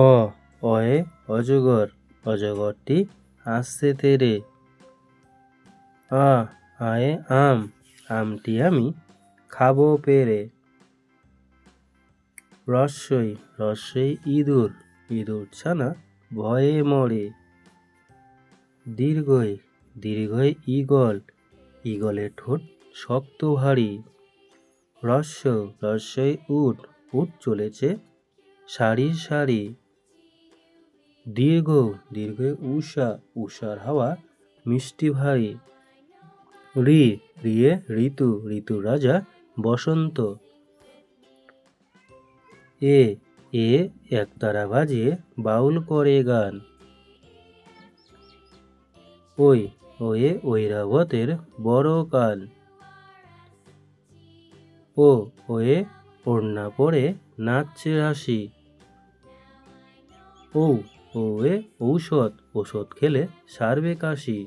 অ, অয়ে অজগর, অজগরটি হাসছে তেরে। আ, আয়ে আম, আমটি আমি খাব পেরে। রস্যই রস্যই ইঁদুর ইঁদুর ছানা ভয়ে মরে। দীর্ঘই দীর্ঘই ঈগল ঈগলের ঠোঁট শক্ত ভারী। রস্য রস্যই উট উট চলেছে সারি সারি। দীর্ঘ দীর্ঘ উষা উষার হাওয়া, মিষ্টি ভারী রি, রিয়ে ঋতু ঋতু রাজা, বসন্ত। এ এ, একতারা বাজিয়ে বাউল করে গান। ওই, ওয়ে ঐরাবতের বড় কাল। ও, ওয়ে ওড়না পরে নাচছে হাসি। ও ওয়ে ঔষধ ওষুধ খেলে সারবে কাশি।